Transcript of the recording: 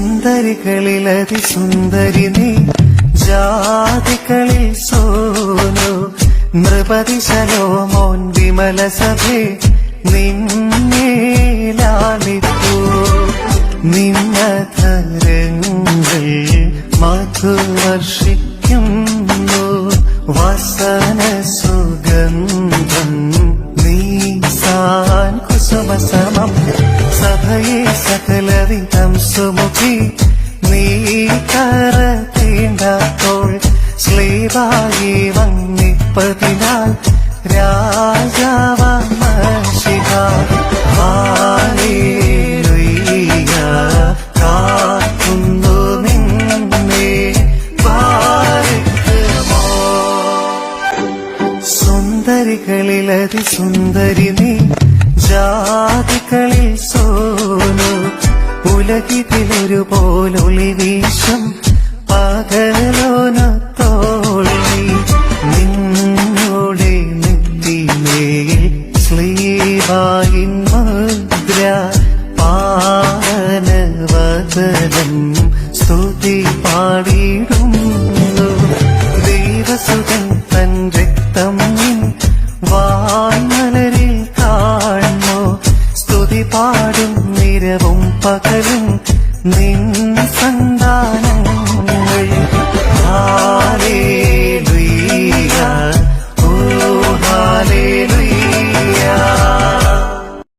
സുന്ദരികളിലതി സുന്ദരി നീ. ജാതികളിൽ സോനു. നൃപതി ശലോമോൻ വിമല സഭേ. നിന്നേലാളിപ്പൂ നിന്ന തരങ്ങൾ വർഷിക്കുന്നു. വസന സുഗന്ധം സഭയെ സകലവിധം സുമുഖി. നീ കര തീണ്ടപ്പോൾ സ്ലീവായി വന്നിപ്പതിനാൽ രാജാവശിക കാക്കുന്നു നിന്നെ. സുന്ദരികളിലതി സുന്ദരി നീ. സോനു ഉലകിതിലൊരു പോലൊളി വീശം പകലോനത്തോളി നിന്നോടെ നെറ്റിമേൽ സ്ലീവായിൻ മുദ്ര പാവനവദനം സ്തുതി പാടിയിടുന്നു പകലും നിൻ സന്താനം.